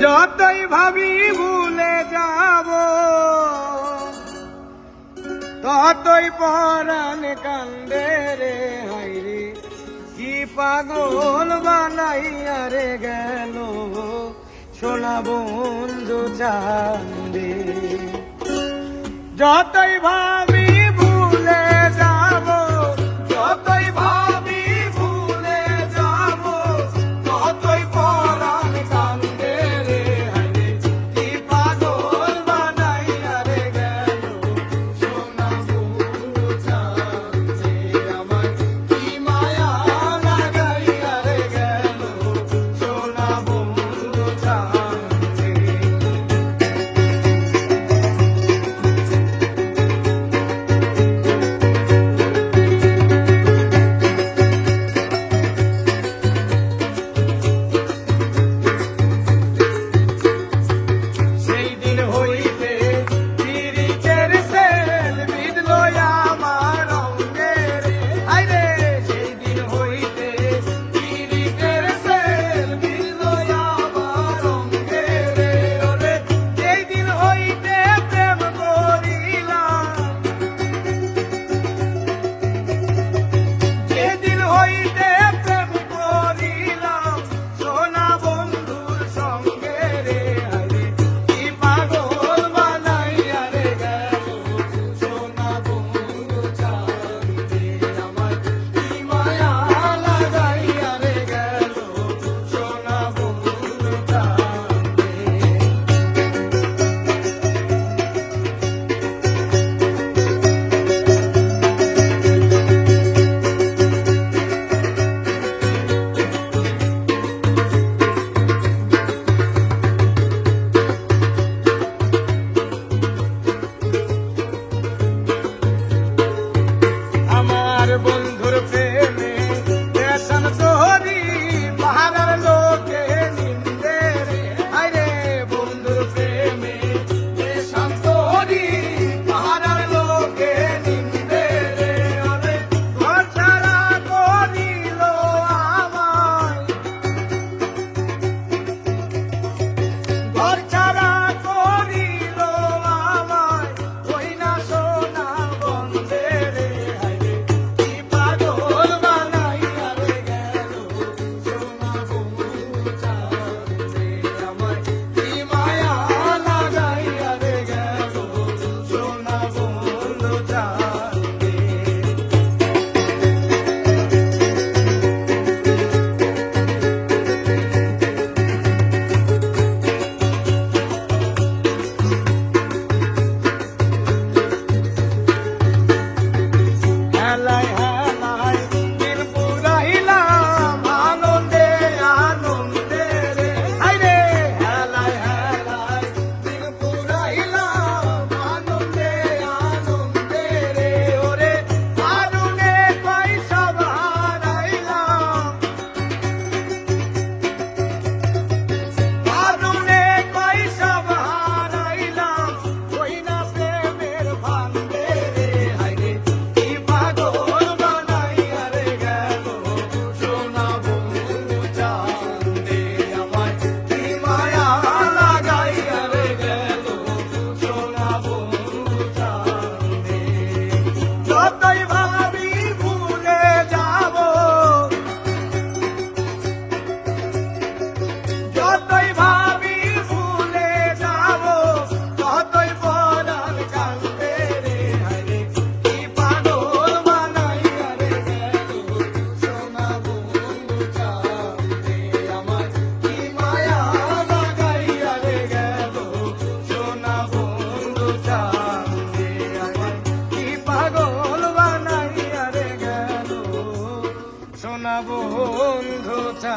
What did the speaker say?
যতই ভাবি ভুলে যাব, ততই পরাণ কান্দে রে হাইরে কি পাগল বানাইয়া রে গেল সোনা বন্ধু চান্দে যতই ভাব বন্ধু চা